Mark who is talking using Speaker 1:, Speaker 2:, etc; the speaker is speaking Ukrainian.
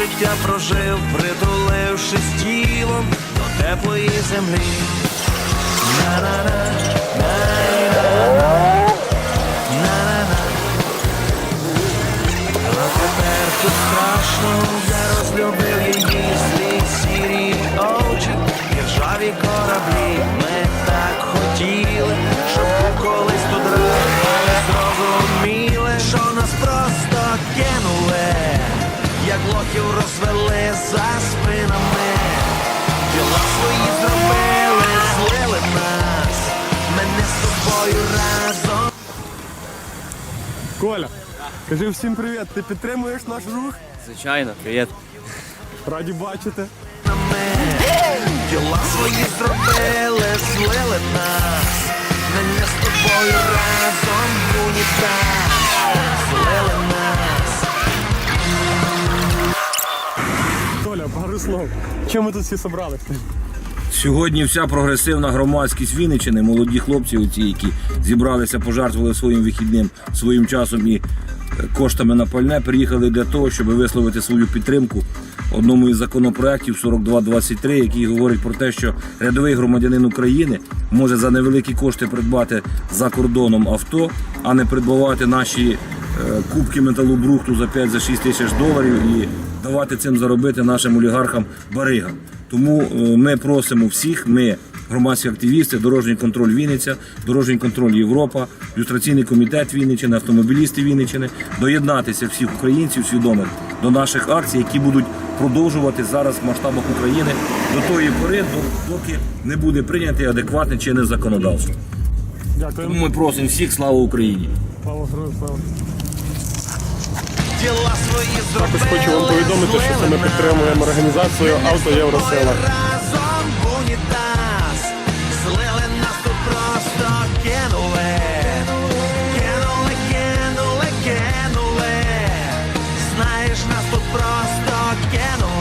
Speaker 1: Півжиття прожив, притулившись тілом до теплої землі. На-на-на, на-на-на, тут страшно, я розлюбив її злі сірі очі, і ржаві кораблі. Як лохів розвели за спинами. Діла свої зробили, злили нас, мене з тобою разом.
Speaker 2: Коля, кажи всім привіт. Ти підтримуєш наш рух?
Speaker 3: Звичайно, привіт.
Speaker 2: Раді бачити.
Speaker 1: Діла свої зробили, злили нас. Мене з тобою разом в унітаз.
Speaker 2: Слов. Чому ми тут всі зібралися?
Speaker 4: Сьогодні вся прогресивна громадськість Вінниччини, молоді хлопці, оці, які зібралися, пожертвували своїм вихідним, своїм часом і е, коштами на пальне, приїхали для того, щоб висловити свою підтримку одному із законопроєктів 4223, який говорить про те, що рядовий громадянин України може за невеликі кошти придбати за кордоном авто, а не придбавати наші кубки металобрухту за 5-6 тисяч доларів і давати цим заробити нашим олігархам баригам. Тому е, ми просимо всіх, ми громадські активісти, дорожній контроль Вінниця, дорожній контроль Європа, люстраційний комітет Вінниччини, автомобілісти Вінниччини, доєднатися всіх українців свідомих до наших акцій, які будуть продовжувати зараз в масштабах України до тої пори, до- доки не буде прийнято адекватне чинне законодавство. Тому ми просимо всіх слава Україні.
Speaker 2: Слава Також хочу вам повідомити, що це ми підтримуємо організацію Авто Євросила.
Speaker 1: Разом в унітаз. Злили нас тут просто кинули. Кинули, кинули, кинули. Знаєш, нас тут просто. Кинули,